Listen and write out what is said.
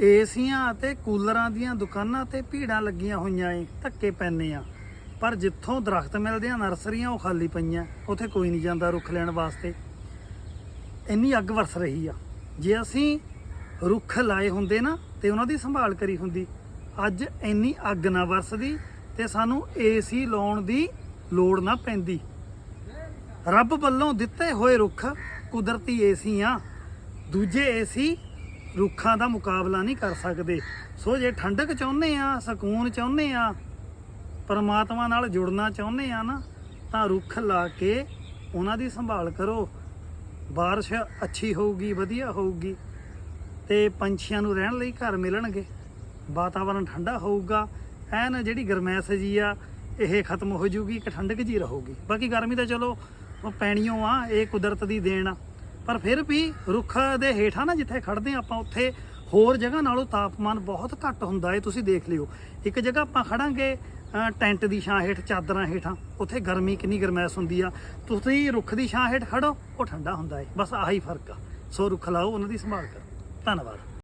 ਏਸੀਆਂ ਅਤੇ ਕੂਲਰਾਂ ਦੀਆਂ ਦੁਕਾਨਾਂ ਤੇ ਭੀੜਾਂ ਲੱਗੀਆਂ ਹੋਈਆਂ ਏ, ਧੱਕੇ ਪੈਨੇ ਆ। ਪਰ ਜਿੱਥੋਂ ਦਰਖਤ ਮਿਲਦੇ ਆ, ਨਰਸਰੀਆਂ ਉਹ ਖਾਲੀ ਪਈਆਂ, ਉੱਥੇ ਕੋਈ ਨਹੀਂ ਜਾਂਦਾ ਰੁੱਖ ਲੈਣ ਵਾਸਤੇ। ਇੰਨੀ ਅੱਗ ਵਰਸ ਰਹੀ ਆ। ਜੇ ਅਸੀਂ ਰੁੱਖ ਲਾਏ ਹੁੰਦੇ ਨਾ, ਤੇ ਉਹਨਾਂ ਦੀ ਸੰਭਾਲ ਕਰੀ ਹੁੰਦੀ। ਅੱਜ ਇੰਨੀ ਅੱਗ ਨਾ ਵਰਸਦੀ ਤੇ ਸਾਨੂੰ ਏਸੀ ਲਾਉਣ ਦੀ ਲੋੜ ਨਾ ਪੈਂਦੀ। ਰੱਬ ਵੱਲੋਂ ਦਿੱਤੇ ਹੋਏ ਰੁੱਖ ਕੁਦਰਤੀ ਏਸੀ ਆ ਦੂਜੇ ਏਸੀ ਰੁੱਖਾਂ ਦਾ ਮੁਕਾਬਲਾ ਨਹੀਂ ਕਰ ਸਕਦੇ। ਸੋ ਜੇ ਠੰਡਕ ਚਾਹੁੰਦੇ ਆ, ਸਕੂਨ ਚਾਹੁੰਦੇ ਆ, ਪਰਮਾਤਮਾ ਨਾਲ ਜੁੜਨਾ ਚਾਹੁੰਦੇ ਆ ਨਾ, ਤਾਂ ਰੁੱਖ ਲਾ ਕੇ ਉਹਨਾਂ ਦੀ ਸੰਭਾਲ ਕਰੋ। ਬਾਰਿਸ਼ ਅੱਛੀ ਹੋਊਗੀ, ਵਧੀਆ ਹੋਊਗੀ। ਤੇ ਪੰਛੀਆਂ ਨੂੰ ਰਹਿਣ ਲਈ ਘਰ ਮਿਲਣਗੇ। ਵਾਤਾਵਰਣ ਠੰਡਾ ਹੋਊਗਾ। ਐਨ ਜਿਹੜੀ ਗਰਮੈਸ਼ ਜੀ ਆ, ਇਹ ਖਤਮ ਹੋ ਜੂਗੀ ਕਿ ਠੰਡਕ ਜੀ ਰਹੂਗੀ। ਬਾਕੀ ਗਰਮੀ ਤਾਂ ਚਲੋ, ਉਹ ਪੈਣੀਓ ਆ, ਇਹ ਕੁਦਰਤ ਦੀ ਦੇਣ ਆ। ਪਰ ਫਿਰ ਵੀ ਰੁੱਖ ਦੇ ਹੇਠਾਂ ਨਾ ਜਿੱਥੇ ਖੜਦੇ ਆ ਆਪਾਂ, ਉੱਥੇ ਹੋਰ ਜਗ੍ਹਾ ਨਾਲੋਂ ਤਾਪਮਾਨ ਬਹੁਤ ਘੱਟ ਹੁੰਦਾ ਹੈ, ਤੁਸੀਂ ਦੇਖ ਲਿਓ। ਇੱਕ ਜਗ੍ਹਾ ਆਪਾਂ ਖੜਾਂਗੇ ਟੈਂਟ ਦੀ ਛਾਂ ਹੇਠ, ਚਾਦਰਾਂ ਹੇਠਾਂ, ਉੱਥੇ ਗਰਮੀ ਕਿੰਨੀ ਗਰਮੈਸ਼ ਹੁੰਦੀ ਆ। ਤੁਸੀਂ ਰੁੱਖ ਦੀ ਛਾਂ ਹੇਠ ਖੜੋ ਉਹ ਠੰਡਾ ਹੁੰਦਾ ਹੈ। ਬਸ ਆਹੀ ਫ਼ਰਕ ਆ। ਸੋ ਰੁੱਖ ਲਾਓ, ਉਹਨਾਂ ਦੀ ਸੰਭਾਲ ਕਰੋ। ਧੰਨਵਾਦ।